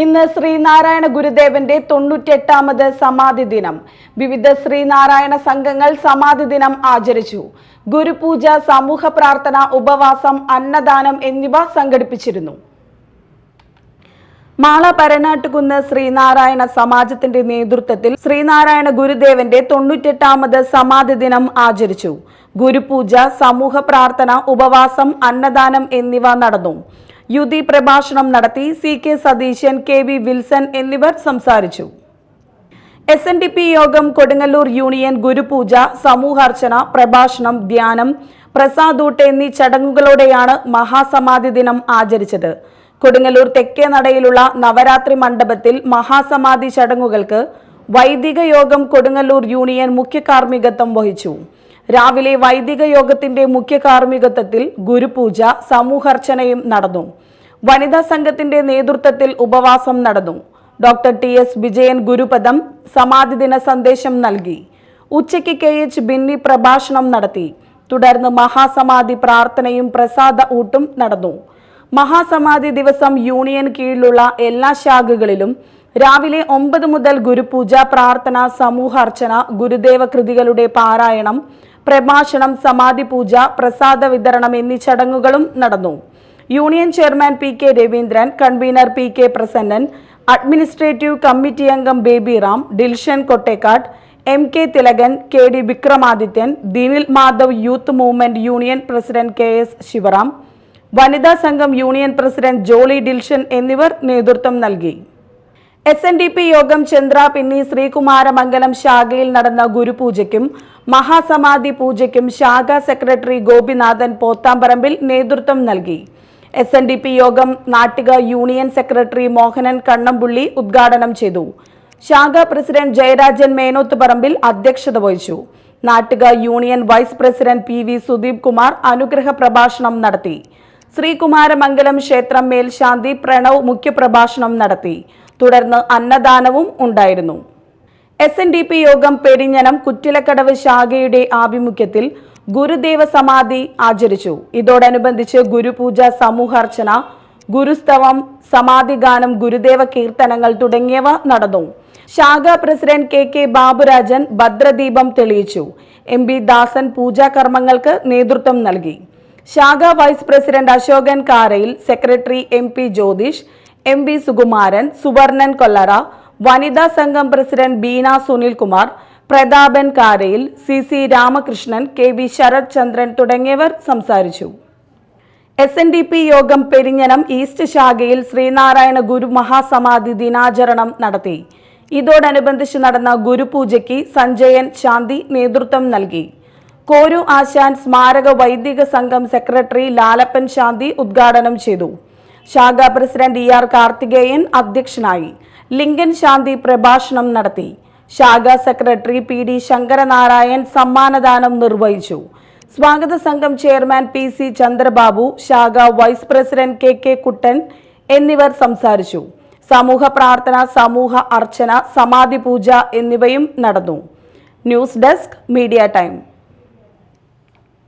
ഇന്ന് ശ്രീനാരായണ ഗുരുദേവന്റെ തൊണ്ണൂറ്റെട്ടാമത് സമാധി ദിനം. വിവിധ ശ്രീനാരായണ സംഘങ്ങൾ സമാധി ദിനം ആചരിച്ചു. ഗുരുപൂജ സമൂഹ പ്രാർത്ഥന ഉപവാസം അന്നദാനം എന്നിവ സംഘടിപ്പിച്ചിരുന്നു. മാള പരനാട്ടുകുന്ന് ശ്രീനാരായണ സമാജത്തിന്റെ നേതൃത്വത്തിൽ ശ്രീനാരായണ ഗുരുദേവന്റെ തൊണ്ണൂറ്റെട്ടാമത് സമാധി ദിനം ആചരിച്ചു. ഗുരുപൂജ സമൂഹ പ്രാർത്ഥന ഉപവാസം അന്നദാനം എന്നിവ നടന്നു. യുതി പ്രഭാഷണം നടത്തി C K Satheesan K V Wilson എന്നിവർ സംസാരിച്ചു. എസ് എൻ ഡി പി യോഗം കൊടുങ്ങല്ലൂർ യൂണിയൻ ഗുരുപൂജ സമൂഹാർച്ചന പ്രഭാഷണം ധ്യാനം പ്രസാദൂട്ട് എന്നീ ചടങ്ങുകളോടെയാണ് മഹാസമാധി ദിനം ആചരിച്ചത്. കൊടുങ്ങല്ലൂർ തെക്കേ നടയിലുള്ള നവരാത്രി മണ്ഡപത്തിൽ മഹാസമാധി ചടങ്ങുകൾക്ക് വൈദിക യോഗം കൊടുങ്ങല്ലൂർ യൂണിയൻ മുഖ്യ കാർമ്മികത്വം വഹിച്ചു. രാവിലെ വൈദിക യോഗത്തിന്റെ മുഖ്യ കാർമ്മികത്വത്തിൽ ഗുരുപൂജ സമൂഹർച്ചനയും നടന്നു. വനിതാ സംഘത്തിന്റെ നേതൃത്വത്തിൽ ഉപവാസം നടന്നു. ഡോക്ടർ ടി എസ് വിജയൻ ഗുരുപദം സമാധി ദിന സന്ദേശം നൽകി. ഉച്ചയ്ക്ക് കെ എച്ച് ബിന്നി പ്രഭാഷണം നടത്തി. തുടർന്ന് മഹാസമാധി പ്രാർത്ഥനയും പ്രസാദ ഊട്ടും നടന്നു. മഹാസമാധി ദിവസം യൂണിയൻ കീഴിലുള്ള എല്ലാ ശാഖകളിലും രാവിലെ ഒമ്പത് മുതൽ ഗുരുപൂജ പ്രാർത്ഥന സമൂഹാർച്ചന ഗുരുദേവ കൃതികളുടെ പാരായണം പ്രഭാഷണം സമാധി പൂജ പ്രസാദ വിതരണം എന്നീ ചടങ്ങുകളും നടന്നു. Union chairman P K Raveendran convener P K Prasannan administrative committee അംഗം Baby Ram Dilshan Kottekkad M K Thilakan K D Vikramadithyan Dinil Madhav youth movement union president K S Sivaram വനിതാ സംഘം യൂണിയൻ പ്രസിഡന്റ് ജോളി ഡിൽഷൻ എന്നിവർ നേതൃത്വം നൽകി. S N D P യോഗം ചന്ദ്ര പിന്നി ശ്രീകുമാരമംഗലം ശാഖയിൽ നടന്ന ഗുരുപൂജയ്ക്കും മഹാസമാധി പൂജയ്ക്കും ശാഖാ സെക്രട്ടറി ഗോപിനാഥൻ പോത്താമ്പറമ്പിൽ നേതൃത്വം നൽകി. എസ് എൻ ഡി പി യോഗം നാട്ടിക യൂണിയൻ സെക്രട്ടറി മോഹനൻ കണ്ണമ്പുള്ളി ഉദ്ഘാടനം ചെയ്തു. ശാഖാ പ്രസിഡന്റ് ജയരാജൻ മേനോത്ത് പറമ്പിൽ അധ്യക്ഷത വഹിച്ചു. Nattika union vice president P V Sudeep Kumar അനുഗ്രഹ പ്രഭാഷണം നടത്തി. ശ്രീകുമാരമംഗലം ക്ഷേത്രം മേൽശാന്തി പ്രണവ് മുഖ്യപ്രഭാഷണം നടത്തി. തുടർന്ന് അന്നദാനവും ഉണ്ടായിരുന്നു. എസ് എൻ ഡി പി യോഗം പെരിഞ്ഞനം കുറ്റിലക്കടവ് ശാഖയുടെ ആഭിമുഖ്യത്തിൽ ഗുരുദേവ സമാധി ആചരിച്ചു. ഇതോടനുബന്ധിച്ച് ഗുരുപൂജ സമൂഹാർച്ചന ഗുരുസ്തവം സമാധി ഗാനം ഗുരുദേവ കീർത്തനങ്ങൾ തുടങ്ങിയവ നടന്നു. ശാഖ പ്രസിഡന്റ് കെ കെ ബാബുരാജൻ ഭദ്രദീപം തെളിയിച്ചു. എം ബി ദാസൻ പൂജാകർമ്മങ്ങൾക്ക് നേതൃത്വം നൽകി. ശാഖ vice president Asokan Karayil secretary M P Jyothish M V Sukumaran Suvarnan Kollara വനിതാ സംഘം president Beena Sunilkumar Prathapan Karayil C C Ramakrishnan K V Sarath Chandran തുടങ്ങിയവർ സംസാരിച്ചു. എസ് എൻ ഡി പി യോഗം Perinjanam east ശാഖയിൽ ശ്രീനാരായണ ഗുരു മഹാസമാധി ദിനാചരണം നടത്തി. ഇതോടനുബന്ധിച്ച് നടന്ന ഗുരുപൂജയ്ക്ക് സഞ്ജയൻ ശാന്തി നേതൃത്വം നൽകി. കോരു ആശാൻ സ്മാരക വൈദിക സംഘം സെക്രട്ടറി ലാലപ്പൻ ശാന്തി ഉദ്ഘാടനം ചെയ്തു. ശാഖാ പ്രസിഡന്റ് ഇ ആർ കാർത്തികേയൻ അധ്യക്ഷനായി ലിങ്കൻ ശാന്തി പ്രഭാഷണം നടത്തി. ശാഖാ സെക്രട്ടറി പി ഡി ശങ്കരനാരായൺ സമ്മാനദാനം നിർവഹിച്ചു. സ്വാഗത സംഘം ചെയർമാൻ പി സി ചന്ദ്രബാബു ശാഖ vice president K K Kuttan എന്നിവർ സംസാരിച്ചു. സമൂഹ പ്രാർത്ഥന സമൂഹ അർച്ചന സമാധി പൂജ എന്നിവയും നടന്നു. News desk media time.